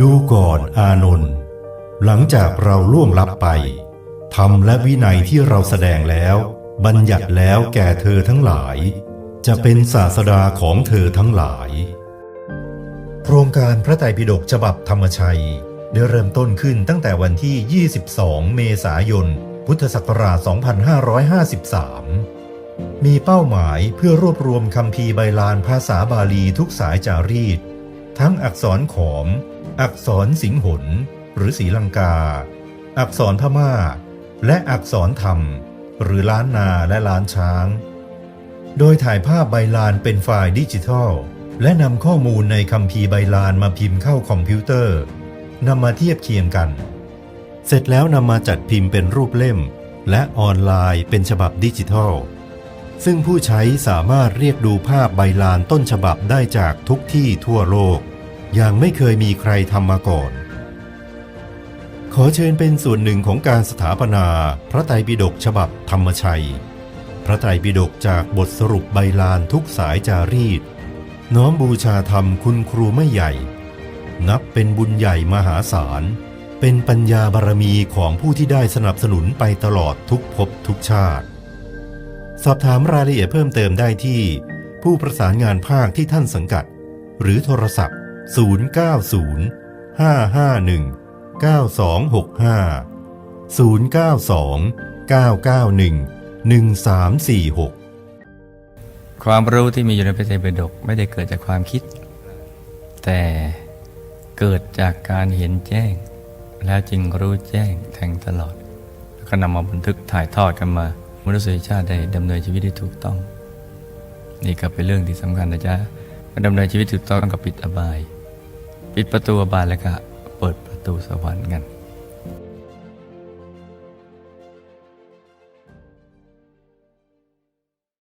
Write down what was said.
ดูก่อนอานนท์หลังจากเราล่วงลับไปธรรมและวินัยที่เราแสดงแล้ว บัญญัติแล้วแก่เธอทั้งหลาย จะเป็นศาสดาของเธอทั้งหลาย โครงการพระไตรปิฎกฉบับธรรมชัย ได้เริ่มต้นขึ้นตั้งแต่วันที่ 22 เมษายน พุทธศักราช 2553 มีเป้าหมายเพื่อรวบรวมคำพีใบลานภาษาบาลีทุกสายจารีต ทั้งอักษรขอม อักษรสิงหนหรือศรีลังกา อักษรพม่า และอักษรธรรม หรือล้านนาและล้านช้าง โดยถ่ายภาพใบลานเป็นไฟล์ดิจิทัล และนำข้อมูลในคำพีร์ใบลานมาพิมพ์เข้าคอมพิวเตอร์นำมาเทียบเคียงกัน เสร็จแล้วนำมาจัดพิมพ์เป็นรูปเล่ม และออนไลน์เป็นฉบับดิจิทัล ซึ่งผู้ใช้สามารถเรียกดูภาพใบลานต้นฉบับได้จากทุกที่ทั่วโลก อย่างไม่เคยมีใครทำมาก่อน ขอเชิญเป็นส่วนหนึ่งของการสถาปนาพระไตรปิฎกฉบับธรรมชัย พระไตรปิฎกจากบทสรุปใบลานทุกสายจารีต น้อมบูชาธรรมคุณครูไม่ใหญ่ นับเป็นบุญใหญ่มหาศาล เป็นปัญญาบารมีของผู้ที่ได้สนับสนุนไปตลอดทุกภพทุกชาติ สอบถามรายละเอียดเพิ่มเติมได้ที่ ผู้ประสานงานภาคที่ท่านสังกัด หรือโทรศัพท์ 090 551 9265 092 991 1346 ความรู้ที่มีอยู่ในพระไตรปิฎกไม่ได้เกิดจากความคิด แต่เกิดจากการเห็นแจ้ง แล้วจึงรู้แจ้งแทงตลอด แล้วก็นำมาบันทึกถ่ายทอดกันมา มนุษยชาติได้ดำเนินชีวิตที่ถูกต้อง นี่ก็เป็นเรื่องที่สำคัญนะจ๊ะ มาดำเนินชีวิตถูกต้องกับปิดอบาย ปิดประตูอบายแล้วก็เปิดประตูสวรรค์กัน